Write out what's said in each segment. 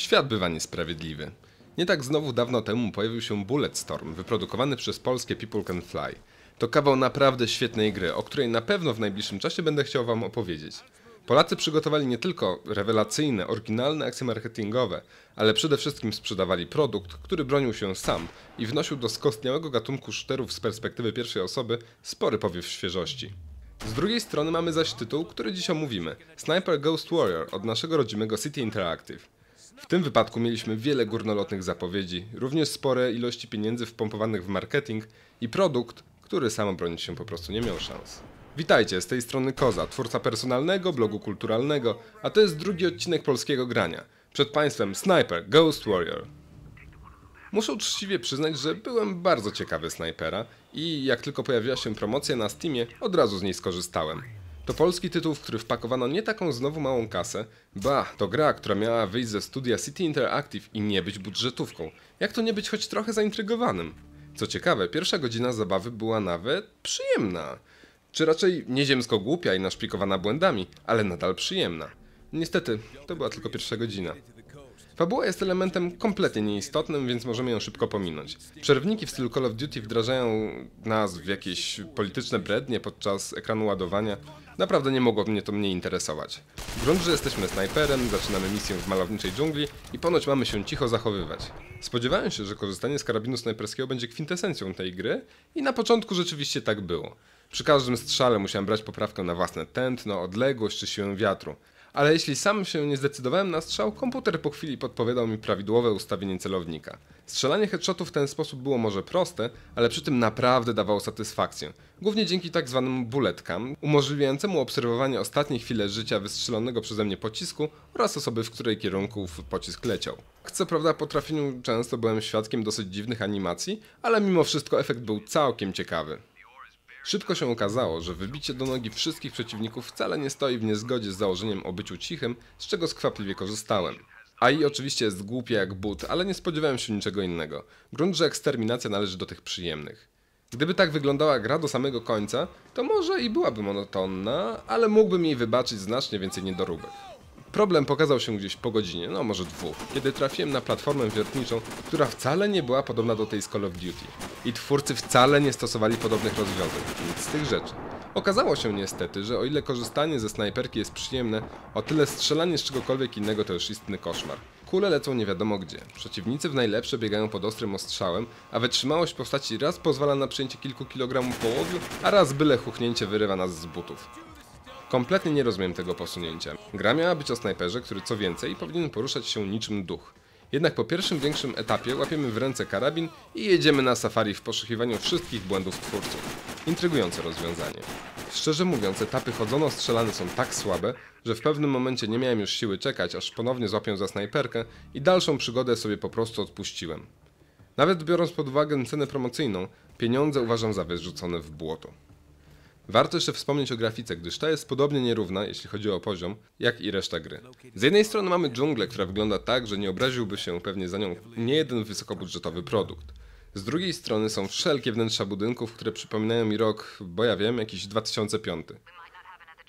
Świat bywa niesprawiedliwy. Nie tak znowu dawno temu pojawił się Bulletstorm, wyprodukowany przez polskie People Can Fly. To kawał naprawdę świetnej gry, o której na pewno w najbliższym czasie będę chciał wam opowiedzieć. Polacy przygotowali nie tylko rewelacyjne, oryginalne akcje marketingowe, ale przede wszystkim sprzedawali produkt, który bronił się sam i wnosił do skostniałego gatunku szterów z perspektywy pierwszej osoby spory powiew świeżości. Z drugiej strony mamy zaś tytuł, który dziś omówimy. Sniper Ghost Warrior od naszego rodzimego City Interactive. W tym wypadku mieliśmy wiele górnolotnych zapowiedzi, również spore ilości pieniędzy wpompowanych w marketing i produkt, który sam obronić się po prostu nie miał szans. Witajcie, z tej strony Koza, twórca personalnego blogu kulturalnego, a to jest drugi odcinek polskiego grania. Przed Państwem Sniper Ghost Warrior. Muszę uczciwie przyznać, że byłem bardzo ciekawy snajpera i jak tylko pojawiła się promocja na Steamie, od razu z niej skorzystałem. To polski tytuł, w który wpakowano nie taką znowu małą kasę. Ba, to gra, która miała wyjść ze studia City Interactive i nie być budżetówką. Jak to nie być choć trochę zaintrygowanym? Co ciekawe, pierwsza godzina zabawy była nawet przyjemna. Czy raczej nieziemsko głupia i naszpikowana błędami, ale nadal przyjemna. Niestety, to była tylko pierwsza godzina. Fabuła jest elementem kompletnie nieistotnym, więc możemy ją szybko pominąć. Przerwniki w stylu Call of Duty wdrażają nas w jakieś polityczne brednie podczas ekranu ładowania. Naprawdę nie mogło mnie to mnie interesować. Grunt, że jesteśmy snajperem, zaczynamy misję w malowniczej dżungli i ponoć mamy się cicho zachowywać. Spodziewałem się, że korzystanie z karabinu snajperskiego będzie kwintesencją tej gry i na początku rzeczywiście tak było. Przy każdym strzale musiałem brać poprawkę na własne tętno, odległość czy siłę wiatru. Ale jeśli sam się nie zdecydowałem na strzał, komputer po chwili podpowiadał mi prawidłowe ustawienie celownika. Strzelanie headshotów w ten sposób było może proste, ale przy tym naprawdę dawało satysfakcję. Głównie dzięki tak zwanym bulletkam, umożliwiającemu obserwowanie ostatniej chwile życia wystrzelonego przeze mnie pocisku oraz osoby, w której kierunku pocisk leciał. Co prawda po trafieniu często byłem świadkiem dosyć dziwnych animacji, ale mimo wszystko efekt był całkiem ciekawy. Szybko się okazało, że wybicie do nogi wszystkich przeciwników wcale nie stoi w niezgodzie z założeniem o byciu cichym, z czego skwapliwie korzystałem. AI oczywiście jest głupie jak but, ale nie spodziewałem się niczego innego. Grunt, że eksterminacja należy do tych przyjemnych. Gdyby tak wyglądała gra do samego końca, to może i byłaby monotonna, ale mógłbym jej wybaczyć znacznie więcej niedoróbek. Problem pokazał się gdzieś po godzinie, no może dwóch, kiedy trafiłem na platformę wiertniczą, która wcale nie była podobna do tej z Call of Duty. I twórcy wcale nie stosowali podobnych rozwiązań, nic z tych rzeczy. Okazało się niestety, że o ile korzystanie ze snajperki jest przyjemne, o tyle strzelanie z czegokolwiek innego to już istny koszmar. Kule lecą nie wiadomo gdzie. Przeciwnicy w najlepsze biegają pod ostrym ostrzałem, a wytrzymałość postaci raz pozwala na przyjęcie kilku kilogramów połowiu, a raz byle chuchnięcie wyrywa nas z butów. Kompletnie nie rozumiem tego posunięcia. Gra miała być o snajperze, który co więcej powinien poruszać się niczym duch. Jednak po pierwszym większym etapie łapiemy w ręce karabin i jedziemy na safari w poszukiwaniu wszystkich błędów twórców. Intrygujące rozwiązanie. Szczerze mówiąc, etapy chodzono-strzelane są tak słabe, że w pewnym momencie nie miałem już siły czekać, aż ponownie złapię za snajperkę i dalszą przygodę sobie po prostu odpuściłem. Nawet biorąc pod uwagę cenę promocyjną, pieniądze uważam za wyrzucone w błoto. Warto jeszcze wspomnieć o grafice, gdyż ta jest podobnie nierówna, jeśli chodzi o poziom, jak i reszta gry. Z jednej strony mamy dżunglę, która wygląda tak, że nie obraziłby się pewnie za nią nie jeden wysokobudżetowy produkt. Z drugiej strony są wszelkie wnętrza budynków, które przypominają mi rok, bo ja wiem, jakiś 2005.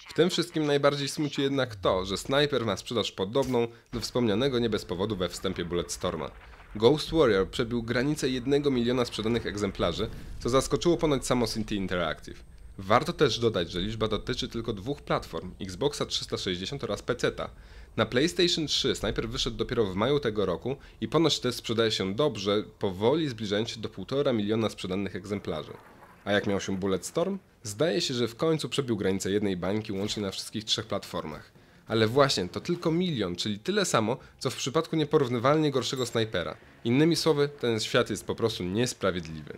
W tym wszystkim najbardziej smuci jednak to, że Sniper ma sprzedaż podobną do wspomnianego nie bez powodu we wstępie Bulletstorma. Ghost Warrior przebił granicę 1 miliona sprzedanych egzemplarzy, co zaskoczyło ponoć samo City Interactive. Warto też dodać, że liczba dotyczy tylko dwóch platform, Xboxa 360 oraz PC-ta. Na PlayStation 3 Sniper wyszedł dopiero w maju tego roku i ponoć też sprzedaje się dobrze, powoli zbliżając się do 1,5 miliona sprzedanych egzemplarzy. A jak miał się Bulletstorm? Zdaje się, że w końcu przebił granicę jednej bańki łącznie na wszystkich trzech platformach. Ale właśnie, to tylko milion, czyli tyle samo, co w przypadku nieporównywalnie gorszego snajpera. Innymi słowy, ten świat jest po prostu niesprawiedliwy.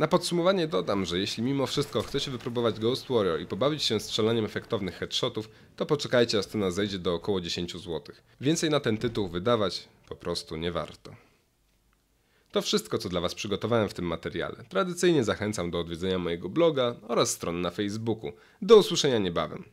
Na podsumowanie dodam, że jeśli mimo wszystko chcecie wypróbować Ghost Warrior i pobawić się strzelaniem efektownych headshotów, to poczekajcie aż cena zejdzie do około 10 zł. Więcej na ten tytuł wydawać po prostu nie warto. To wszystko, co dla Was przygotowałem w tym materiale. Tradycyjnie zachęcam do odwiedzenia mojego bloga oraz strony na Facebooku. Do usłyszenia niebawem.